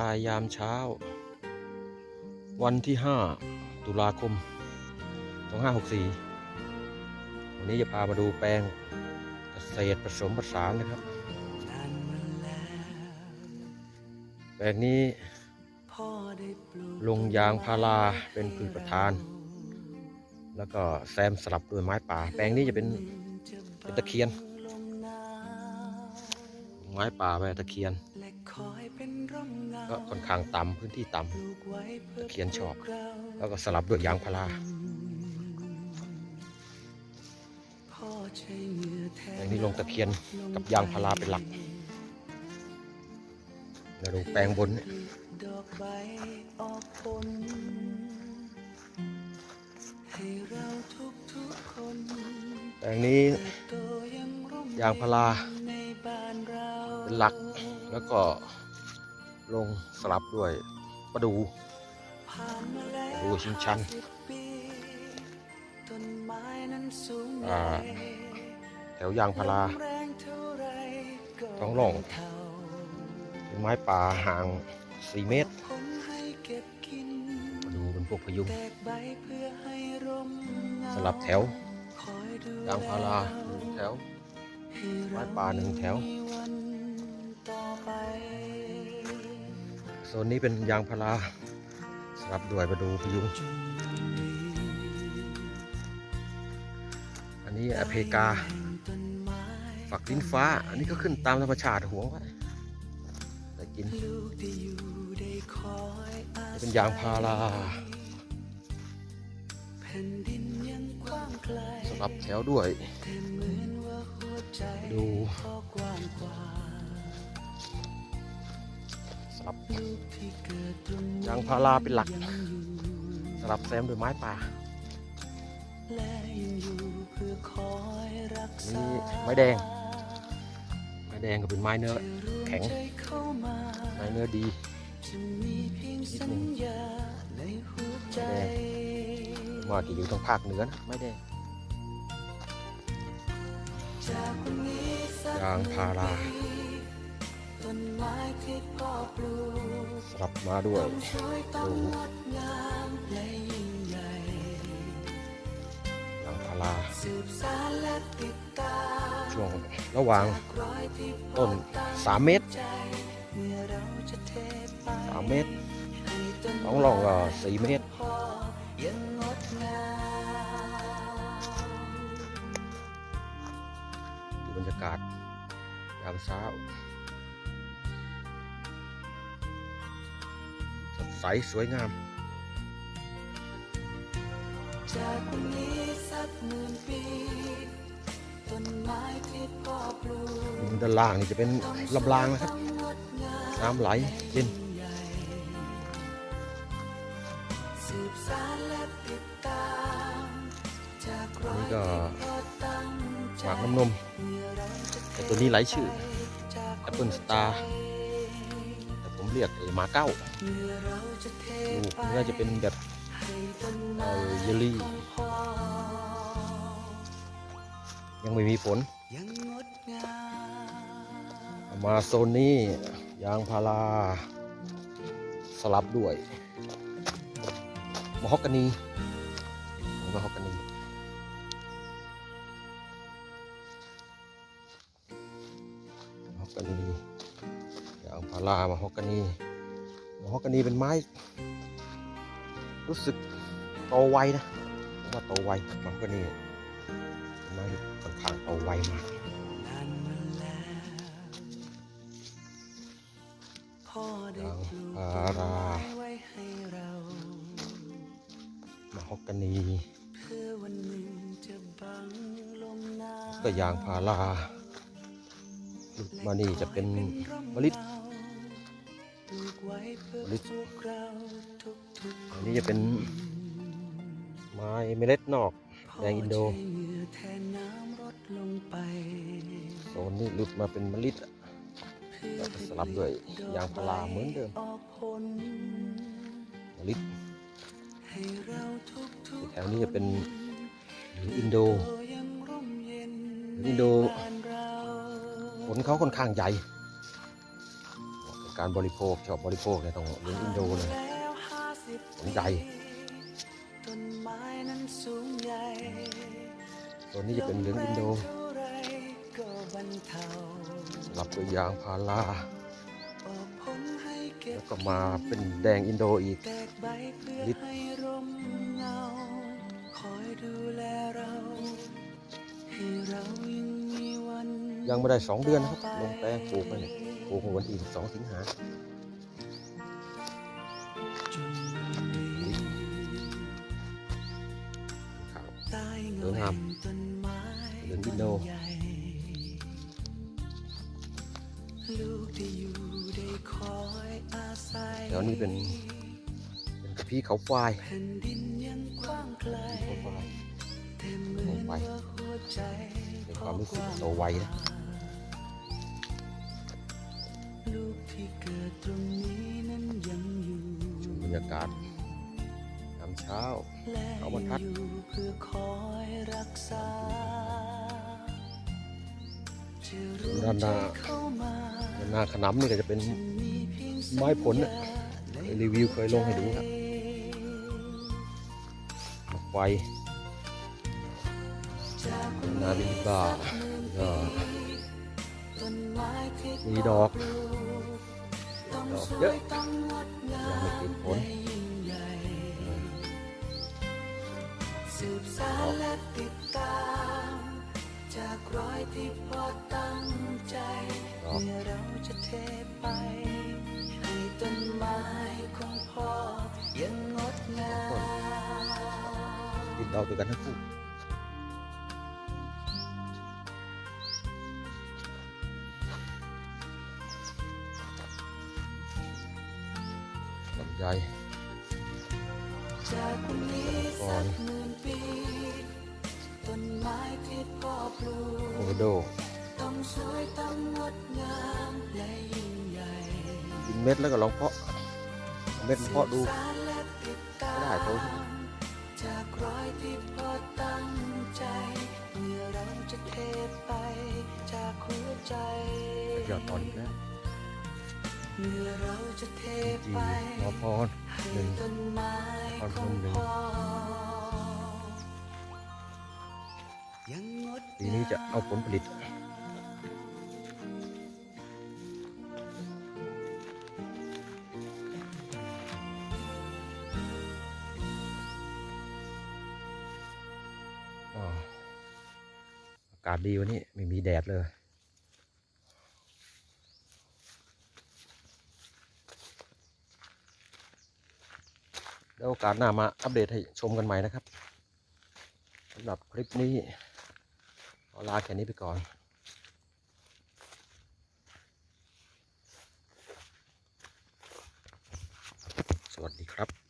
ายยามเช้า วันที่ 5 ตุลาคม 2564 วันนี้จะพามาดูแปลงเกษตรผสมผสานนะครับ แปลงนี้ลงยางพาราเป็นพืชประธาน แล้วก็แซมสลับด้วยไม้ป่า แปลงนี้จะเป็นเป็นตะเคียน ไม้ป่าไปตะเคียน ก็ค่อนข้างต่ำพื้นที่ต่ำตะเคียนชอบ แล้วก็สลับด้วยยางพาราแปลงนี้ลงตะเคียนกับยางพาราเป็นหลักแล้วดูแปลงบนเนี่ยแปลงนี้ยางพารา เป็นหลัก แล้วก็ลงสลับด้วยประดูประดูชิงชันแถวยางพาราท้องร่องเป็นไม้ป่าห่าง 4 เมตร ดูเป็นพวกพยุง สลับแถวยางพาราหนึ่งแถว ไม้ป่าหนึ่งแถว โซนนี้เป็นยางพาราสลับด้วยมาดูพยุง อันนี้อเพกา ฝักลิ้นฟ้า อันนี้ก็ขึ้นตามธรรมชาติหวงไว้ได้กินเป็นยางพาราสลับแถวด้วย ดู ลับยางพาราเป็นหลัก สลับแซมด้วยไม้ป่านี่ไม้แดง ไม้แดงก็เป็นไม้เนื้อแข็ง ไม้เนื้อดีนิดนึงไม้แดงมาที่อยู่ทางภาคเหนือนะไม้แดงยางพารา สลับมาด้วยดูยางพาราช่วงระหว่างต้น3เมตร3เมตรต้องลองก็4เมตรดูบรรยากาศยามเช้า ใสสวยงาม จากนี้สักหมื่นปีต้นไม้ที่พ่อปลูกด้านล่างนี่จะเป็นลำรางนะครับน้ำไหลเย็นสืบสานและติดตามจากรอยนี้ก็พ่อตั้งใจหมากน้ำนมแต่ตัวนี้ไหลชื่อแอปเปิลสตาร์ เรียกไอ้หมาเก้าเมื่อเราจะเทลูกไปน่าจะเป็นแบบเยลลี่ ยังไม่มีผล มาโซนนี้ยางพาราสลับด้วยมะฮอกกานีมะฮอกกานีมะฮอกกานีางพารามะฮอกกานีมะฮอกกานีเป็นไม้ รู้สึกโตไวนะผมว่าโตไวมะฮอกกานีเป็นไม้ที่ค่อนข้างโตไวมากนานมาแล้วพ่อได้ปลูกยางพารามามะฮอกกานีก็ยางพาราลูกมานี่จะเป็นมะลิ อันนี้จะเป็นไม้เมล็ดนอกแดงอินโดโซนนี้หลุดมาเป็นมลิอะแล้วก็สลับด้วยยางพาราเหมือนเดิมออกผลมลิให้เราทุกๆแถวนี้จะเป็นอินโดอินโดผลเขาค่อนข้างใหญ่ การบริโภคชอบบริโภคเนี่ยต้องเหลืองอินโดเลยแล้วห้าสิบสนใจต้นไม้นั้นสูงใหญ่ตัวนี้จะเป็นเหลืองอินโดลมแรงเท่าไรก็บรรเทาสลับด้วยยางพาราออกผลให้เก็บแล้วก็มาเป็นแดงอินโดอีกแตกใบเพื่อลิตรให้ร่มเงาคอยดูแลเราให้เรายังมีวันยังไม่ได้สองเดือนนะครับ ลงแปลงปลูกไปเนี่ย ปลูกเมื่อวันที่สองสิงหาจนวันนี้ครับใต้สเงาวยงามแห่งต้นไม้เหลืองอินโดใหญ่ลูกที่อยู่ได้คอยอาศัยแถวนี้เป็นเป็นกระพี้เขาควายแผ่นดินยังกว้างไกลเขาควายแต่เหมือนว่าหัวใจในความรู้สึกโตไวนะ ชมบรรยากาศยามเช้าและเขาบรรทัดอยู่เพื่อคอยรักษาจะรู้ด้านหใจน้าเข้ามาด้านหน้าขนำนี่ก็จะเป็นมีเพียงสัญญาไม้ผลน่ะเคยรีวิวเคยลงให้ดูครับไฟจากวันาบินบาสักหมื่นก็ปีต้นไม้ที่มีดอกปลูต้อง ดอกสเยวอะยต้องงดงายังไม่มติดผลและยิ่งใหญ่สืบสานและติดตาม จากรอยที่พ่อตั้งใจดอกเมื่อเราจะเทไป ให้ต้นไม้ของพ่อยังงดงามติดดอกด้วยกันทั้งคู่ จากวันนี้สักหมื่นปีต้นไม้ที่พ่อปลูโอกโดต้องสวยต้องงดงามและยิ่งใหญ่กินเม็ดแล้วก็ลองเพาะเอาเม็ดมาเพาะดูสืบสานและติดตาได้โตมจากรอยที่พ่อตั้งใจเมื่อเราจะเทไปจากหัวใจยอดตอนอีกแล้วเมื่อเราจะเทจีไปนอพรให้หนึ่งต้นไม้พ รของหนึ่งพ่อยังงดปีนี้จะเอาผลผลิตอากาศดีวันนี้ไม่มีแดดเลย แล้วโอกาสหน้ามาอัปเดตให้ชมกันใหม่นะครับสำหรับคลิปนี้ขอลาแค่นี้ไปก่อนสวัสดีครับ